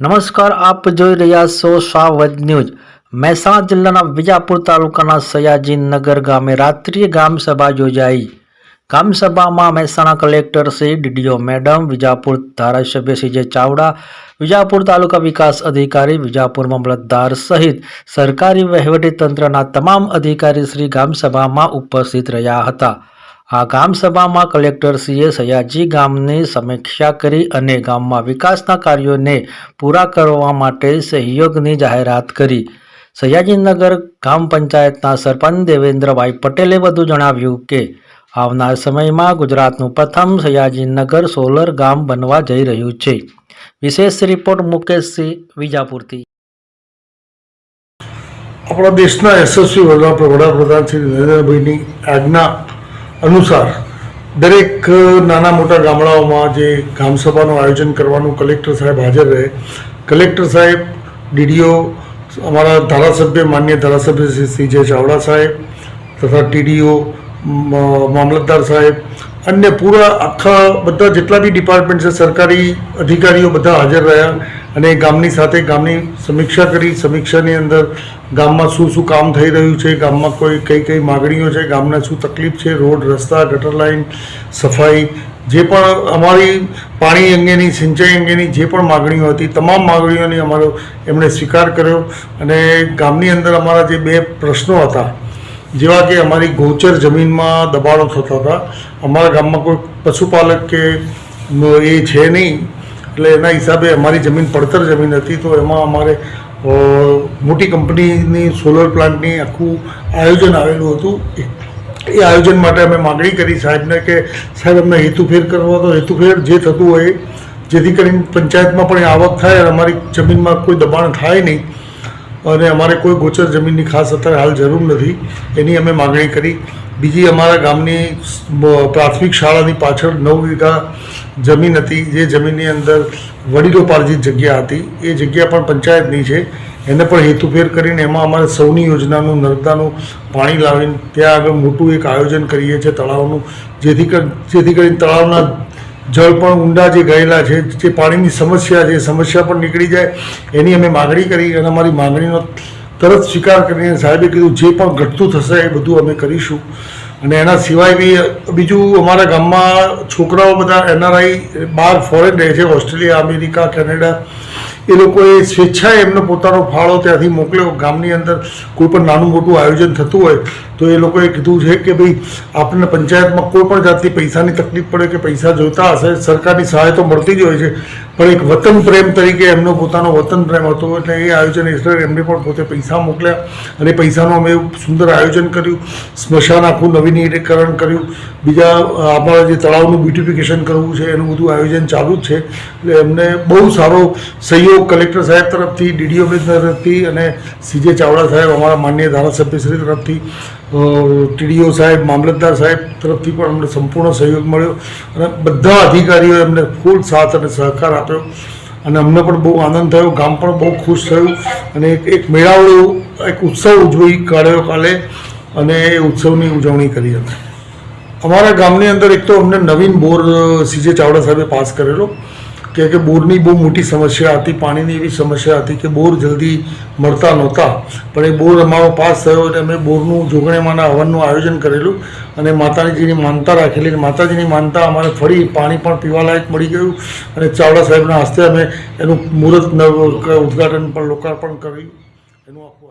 નમસ્કાર, આપ જોઈ રહ્યા છો સાવજ ન્યૂઝ. મહેસાણા જિલ્લાના વિજાપુર તાલુકાના સયાજીનગર ગામે રાત્રિય ગ્રામસભા યોજાઈ. ગ્રામસભામાં Mehsana collector Shri DDO madam, Vijapur ધારાસભ્ય શ્રી જે ચાવડા, વિજાપુર તાલુકા વિકાસ અધિકારી, વિજાપુર મામલતદાર સહિત સરકારી વહીવટી તંત્રના તમામ અધિકારી શ્રી ગ્રામસભામાં ઉપસ્થિત રહ્યા હતા. આ ગામસભામાં કલેક્ટરશ્રીએ સયાજી ગામની સમીક્ષા કરી અને ગામમાં વિકાસના કાર્યોને પૂરા કરવા માટે સહયોગની જાહેરાત કરી. સયાજીનગર ગામ પંચાયતના સરપંચ દેવેન્દ્રભાઈ પટેલે વધુ જણાવ્યું કે, આવનાર સમયમાં ગુજરાતનું પ્રથમ સયાજીનગર સોલર ગામ બનવા જઈ રહ્યું છે. વિશેષ રિપોર્ટ મુકેશસિંહ વિજાપુરથી. આપણા દેશના યશસ્વી વડાપ્રધાન શ્રી નરેન્દ્રભાઈની આજ્ઞા અનુસાર દરેક નાના મોટા ગામડાઓમાં જે ગ્રામસભાનું આયોજન કરવાનું કલેક્ટર સાહેબ હાજર રહે. કલેક્ટર સાહેબ, ડીડીઓ, અમારા ધારાસભ્ય, માન્ય ધારાસભ્ય શ્રી સીજે ચાવડા સાહેબ તથા ટીડીઓ મામલતદાર સાહેબ, અન્ય પૂરા આખા બધા જેટલા બી ડિપાર્ટમેન્ટ છે, સરકારી અધિકારીઓ બધા હાજર રહ્યા. અને ગામની સાથે ગામની સમીક્ષા કરી, સમીક્ષાની અંદર ગામમાં શું શું કામ થઈ રહ્યું છે, ગામમાં કોઈ કઈ કઈ માગણીઓ છે, ગામના શું તકલીફ છે, રોડ, રસ્તા, ગટર લાઈન, સફાઈ, જે પણ અમારી પાણી અંગેની, સિંચાઈ અંગેની જે પણ માગણીઓ હતી, તમામ માગણીઓની અમારો એમણે સ્વીકાર કર્યો અને ગામની અંદર અમારા જે બે પ્રશ્નો હતા, જેવા કે અમારી ગોચર જમીનમાં દબાણો થતા હતા, અમારા ગામમાં કોઈ પશુપાલક કે એ છે નહીં એટલે એના હિસાબે અમારી જમીન પડતર જમીન હતી, તો એમાં અમારે મોટી કંપનીની સોલર પ્લાન્ટની આખું આયોજન આવેલું હતું. એ આયોજન માટે અમે માગણી કરી સાહેબને કે, સાહેબ, અમને હેતુફેર કરવા તો હેતુફેર જે થતું હોય, જેથી કરીને પંચાયતમાં પણ આવક થાય અને અમારી જમીનમાં કોઈ દબાણ થાય નહીં. અને અમારે કોઈ ગોચર જમીનની ખાસ અત્યારે હાલ જરૂર નથી. એની અમે માગણી કરી. બીજી અમારા ગામની પ્રાથમિક શાળાની પાછળ નવ વીઘા જમીન હતી. જે જમીનની અંદર વડીલોપાર્જિત જગ્યા હતી. એ જગ્યા પણ પંચાયતની છે. એને પણ હેતુફેર કરીને એમાં અમારે સૌની યોજનાનું, નર્મદાનું પાણી લાવીને ત્યાં આગળ મોટું એક આયોજન કરીએ છીએ તળાવનું. જેથી જેથી કરીને તળાવના જળ પણ ઊંડા જે ગયેલા છે, જે પાણીની સમસ્યા છે, સમસ્યા પણ નીકળી જાય. એની અમે માગણી કરી અને અમારી માગણીનો તરત સ્વીકાર કરીને સાહેબે કીધું, જે પણ ઘટતું થશે એ બધું અમે કરીશું. અને એના સિવાય બી બીજું અમારા ગામમાં છોકરાઓ બધા એનઆરઆઈ બહાર ફોરેન રહે છે, ઓસ્ટ્રેલિયા, અમેરિકા, કેનેડા, એ લોકોએ સ્વેચ્છાએ એમનો પોતાનો ફાળો ત્યાંથી મોકલ્યો. ગામની અંદર કોઈ પણ નાનું મોટું આયોજન થતું હોય તો એ લોકોએ કીધું છે કે ભાઈ આપણને પંચાયતમાં કોઈ પણ જાતની પૈસાની તકલીફ પડે કે પૈસા જોઈતા હશે, સરકારની સહાય તો મળતી જ હોય છે પણ એક વતન પ્રેમ તરીકે એમનો પોતાનો વતન પ્રેમ હતો એટલે એ આયોજન હેઠળ એમને પણ પોતે પૈસા મોકલ્યા અને પૈસાનું અમે સુંદર આયોજન કર્યું. સ્મશાન આખું નવીનીકરણ કર્યું. બીજા આપણા જે તળાવનું બ્યુટિફિકેશન કરવું છે, એનું બધું આયોજન ચાલુ જ છે. એટલે એમને બહુ સારો સહયોગ કલેક્ટર સાહેબ તરફથી, ડીડીઓ તરફથી અને સીજે ચાવડા સાહેબ અમારા માન્ય ધારાસભ્યશ્રી તરફથી ટીડીઓ સાહેબ, મામલતદાર સાહેબ તરફથી પણ અમને સંપૂર્ણ સહયોગ મળ્યો અને બધા અધિકારીઓએ અમને ફૂલ સાથ અને સહકાર આપ્યો. અને અમને પણ બહુ આનંદ થયો, ગામ પણ બહુ ખુશ થયું. અને એક એક મેળાવડો, એક ઉત્સવ ઉજવી કાઢ્યો કાલે અને એ ઉત્સવની ઉજવણી કરી અમે અમારા ગામની અંદર એક તો અમને નવીન બોર સીજે ચાવડા સાહેબે પાસ કરેલો. કે કે બોરની બહુ મોટી સમસ્યા હતી, પાણીની એવી સમસ્યા હતી કે બોર જલ્દી મળતા નહોતા. પણ એ બોર અમારો પાસ થયો એટલે અમે બોરનું જોગણીમાંના હવનનું આયોજન કરેલું અને માતાજીની માનતા રાખેલી. અને માતાજીની માનતા અમારે ફરી પાણી પણ પીવાલાયક મળી ગયું અને ચાવડા સાહેબના હસ્તે અમે એનું મુહૂર્ત ઉદઘાટન પણ લોકાર્પણ કર્યું. એનું આખું